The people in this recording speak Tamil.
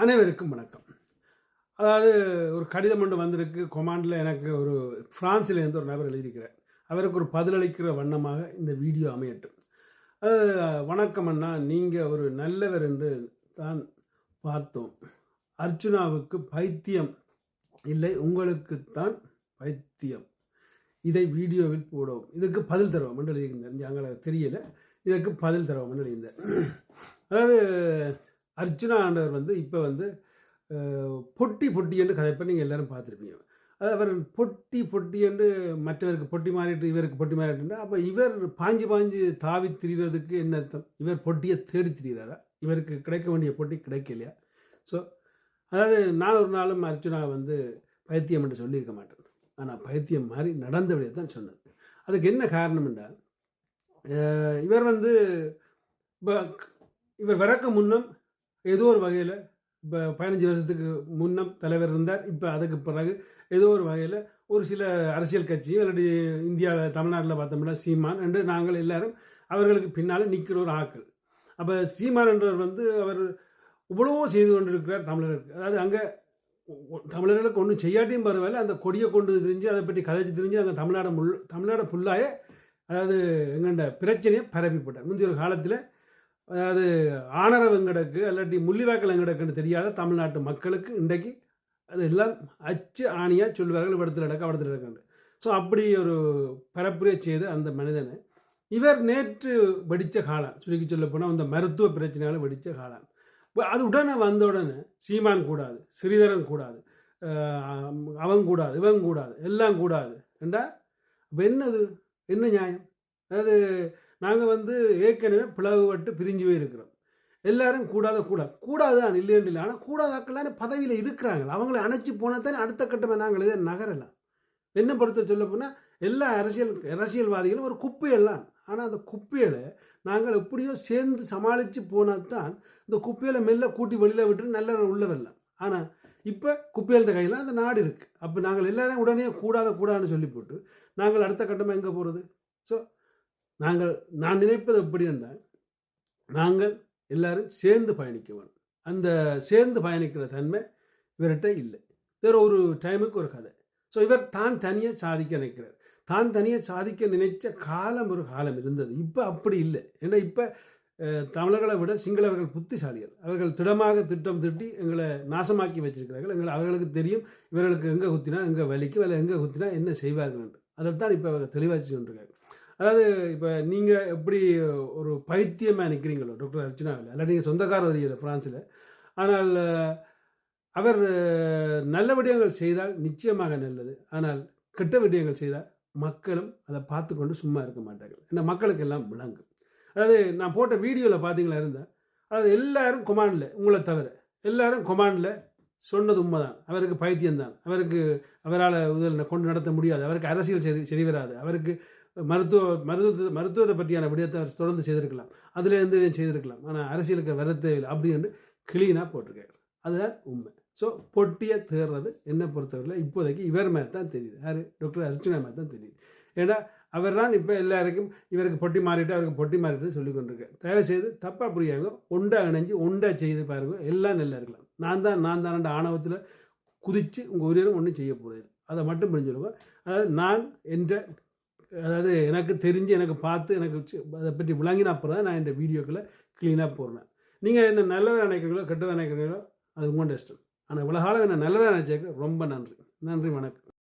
அனைவருக்கும் வணக்கம். அதாவது ஒரு கடிதம் ஒன்று வந்திருக்கு. கொமாண்டில் எனக்கு ஒரு ஃப்ரான்ஸிலேருந்து ஒரு நபர் எழுதியிருக்கிறார். அவருக்கு ஒரு பதிலளிக்கிற வண்ணமாக இந்த வீடியோ அமையட்டும். அது வணக்கம் அண்ணா. நீங்கள் ஒரு நல்லவர் என்று தான் பார்த்தோம். அர்ச்சுனாவுக்கு பைத்தியம் இல்லை. உங்களுக்குத்தான் பைத்தியம். இதை வீடியோவில் போடுவோம். இதுக்கு பதில் தருவோம் என்று எழுதியிருந்தேன் எங்களுக்கு தெரியல. இதற்கு பதில் தருவோம் என்று எழுதியிருந்தேன் அதாவது அர்ச்சுனா ஆண்டவர் வந்து இப்போ வந்து பொட்டி பொட்டி என்று கதைப்பை நீங்கள் எல்லோரும் பார்த்துருப்பீங்க. அது அவர் பொட்டி பொட்டி என்று மற்றவருக்கு பொட்டி மாறிட்டு இவருக்கு பொட்டி மாறிட்டு அப்போ இவர் பாஞ்சு பாஞ்சு தாவி திரிகிறதுக்கு என்ன அர்த்தம்? இவர் பொட்டியை தேடி திரிகிறாரா இவருக்கு கிடைக்க வேண்டிய பொட்டி கிடைக்கலையா? ஸோ அதாவது நான் ஒரு நாளும் அர்ச்சனா வந்து பைத்தியம் என்று சொல்லியிருக்க மாட்டேன் ஆனால் பைத்தியம் மாதிரி நடந்தபடியே தான் சொன்னேன் அதுக்கு என்ன காரணம் இவர் வந்து இப்போ இவர் வரக்கு முன்னும் ஏதோ ஒரு வகையில் இப்போ பதினஞ்சு வருஷத்துக்கு முன்னம் தலைவர் இருந்தார். இப்போ அதுக்கு பிறகு ஏதோ ஒரு வகையில் ஒரு சில அரசியல் கட்சி இல்லாட்டி இந்தியாவில் தமிழ்நாட்டில் பார்த்தோம்னா சீமான் என்று நாங்கள் எல்லாரும் அவர்களுக்கு பின்னால் நிற்கிற ஒரு ஆக்கள் அப்போ சீமான் என்றவர் வந்து அவர் இவ்வளவோ செய்து கொண்டிருக்கிறார் தமிழர்களுக்கு அதாவது அங்கே தமிழர்களுக்கு ஒன்றும் செய்யாட்டியும் பரவாயில்ல. அந்த கொடியை கொண்டு தெரிஞ்சு அதை பற்றி கதைச்சு தெரிஞ்சு அங்கே தமிழ்நாடு முள் தமிழ்நாடு ஃபுல்லாக அதாவது எங்கண்ட பிரச்சனையை பரப்பிப்பட்டார் முந்தைய ஒரு காலத்தில் அதாவது ஆனர வெங்கடக்கு அல்லாட்டி முள்ளிவாக்கல் வெங்கடக்குன்னு தெரியாத தமிழ்நாட்டு மக்களுக்கு இன்றைக்கு அது எல்லாம் அச்சு ஆணியாக சொல்லுவார்கள் இடத்துல நடக்க இடத்துல நடக்கண்டு ஸோ அப்படி ஒரு பரப்புரை செய்த அந்த மனிதனை இவர் நேற்று வெடித்த காலம் சுருக்கி சொல்ல போனால் அந்த மருத்துவ பிரச்சனையால் வெடித்த காலம் அது உடனே வந்த உடனே சீமான் கூடாது ஸ்ரீதரன் கூடாது அவங்க அவன் கூடாது இவன் கூடாது எல்லாம் கூடாது. என்றா அப்போ என்னது? என்ன நியாயம்? அதாவது நாங்கள் வந்து ஏற்கனவே பிளவுபட்டு பிரிஞ்சு போய் இருக்கிறோம். எல்லாரும் கூடாத கூடாது கூடாதான் இல்லைன்னு இல்லை. ஆனால் கூடாதாக்கள்லாம் பதவியில் இருக்கிறாங்க. அவங்கள அணைச்சி போனால் தானே அடுத்த கட்டமாக நாங்கள் இதை நகரலாம். என்ன பொறுத்த சொல்ல போனால் எல்லா அரசியல் அரசியல்வாதிகளும் ஒரு குப்பையெல்லாம் ஆனால் அந்த குப்பையில் நாங்கள் எப்படியோ சேர்ந்து சமாளித்து போனால் தான் இந்த குப்பையில மெல்ல கூட்டி வெளியில் விட்டு நல்ல உள்ள வரலாம். ஆனால் இப்போ குப்பையல்கிட்ட கையில் அந்த நாடு இருக்குது அப்போ நாங்கள் எல்லாரும் உடனே கூடாத கூடாதுன்னு சொல்லி போட்டு நாங்கள் அடுத்த கட்டமாக எங்கே போகிறது ஸோ நாங்கள் நான் நினைப்பது எப்படி என்றால் நாங்கள் எல்லாரும் சேர்ந்து பயணிக்க வேணும் அந்த சேர்ந்து பயணிக்கிற தன்மை இவர்கிட்ட இல்லை. வேற ஒரு டைமுக்கு ஒரு கதை. ஸோ இவர் தான் தனியாக சாதிக்க நினைக்கிறார். தான் தனியாக சாதிக்க நினைச்ச காலம் ஒரு காலம் இருந்தது. இப்போ அப்படி இல்லை. ஏன்னா இப்போ தமிழர்களை விட சிங்களவர்கள் புத்திசாலிகள். அவர்கள் திடமாக திட்டம் திட்டி எங்களை நாசமாக்கி வச்சிருக்கிறார்கள். எங்களை அவர்களுக்கு தெரியும். இவர்களுக்கு எங்கே குத்தினா எங்கே வலிக்கும் இல்லை எங்கே குத்தினா என்ன செய்வார்கள் என்று. அதைத்தான் இப்போ அவர்கள் தெளிவாச்சு கொண்டிருக்காங்க அதாவது இப்போ நீங்கள் எப்படி ஒரு பைத்தியமாக நிற்கிறீங்களோ டாக்டர் அர்ச்சனாவில். அல்ல நீங்கள் சொந்தக்கார வரியில் ஃப்ரான்ஸில் ஆனால் அவர் நல்ல விடயங்கள் செய்தால் நிச்சயமாக நல்லது. ஆனால் கெட்ட விடயங்கள் செய்தால் மக்களும் அதை பார்த்து கொண்டு சும்மா இருக்க மாட்டார்கள். ஏன்னா மக்களுக்கு எல்லாம் விளங்கும். அதாவது நான் போட்ட வீடியோவில் பார்த்தீங்களா இருந்தால் அதாவது எல்லாரும் கொமாண்டில் உங்களை தவிர எல்லாரும் கொமாண்டில் சொன்னது உண்மைதான். அவருக்கு பைத்தியம்தான். அவருக்கு அவரால் இதில் கொண்டு நடத்த முடியாது. அவருக்கு அரசியல் சரி சரி வராது. அவருக்கு மருத்துவ மருத்துவ மருத்துவத்தை பற்றியான விடயத்தை தொடர்ந்து செய்திருக்கலாம். அதில் இருந்து இதையும் செய்திருக்கலாம். ஆனால் அரசியலுக்கு வர தேவையில்லை அப்படின்னு கிளீனாக போட்டிருக்காரு. அதுதான் உண்மை. ஸோ பொட்டியை தேர்றது என்னை பொறுத்தவரையில் இப்போதைக்கு இவர் மாதிரி தான் தெரியுது. யார்? டாக்டர் அர்ச்சனா மாதிரி தான் தெரியுது. ஏன்னா அவர் தான் இப்போ எல்லாருக்கும் இவருக்கு பொட்டி மாறிட்டு அவருக்கு பொட்டி மாறிட்டு சொல்லி கொண்டிருக்காரு. தயவு செய்து தப்பாக புரியாங்க ஒண்டா இணைஞ்சு ஒண்டா செய்து பாருங்க. எல்லாம் நல்லா இருக்கலாம். நான் தான் நான் தான் ஆணவத்தில் குதித்து உங்கள் உயிரினம் ஒன்றும் செய்ய போகிறது அதை மட்டும் புரிஞ்சுடுங்க அதாவது நான் என்ற அதாவது எனக்கு தெரிஞ்சு எனக்கு பார்த்து எனக்கு அதை பற்றி விளங்கின அப்புறம் தான் நான் இந்த வீடியோக்களை க்ளீனாக போடுறேன். நீங்கள் என்ன நல்லதாக நினைக்கிறீங்களோ கெட்டதாக நினைக்கிறீங்களோ அது உங்கள் இஷ்டம். ஆனால் இவ்வளோ காலம் என்ன நல்லதாக நினச்சாக்க ரொம்ப நன்றி. நன்றி வணக்கம்.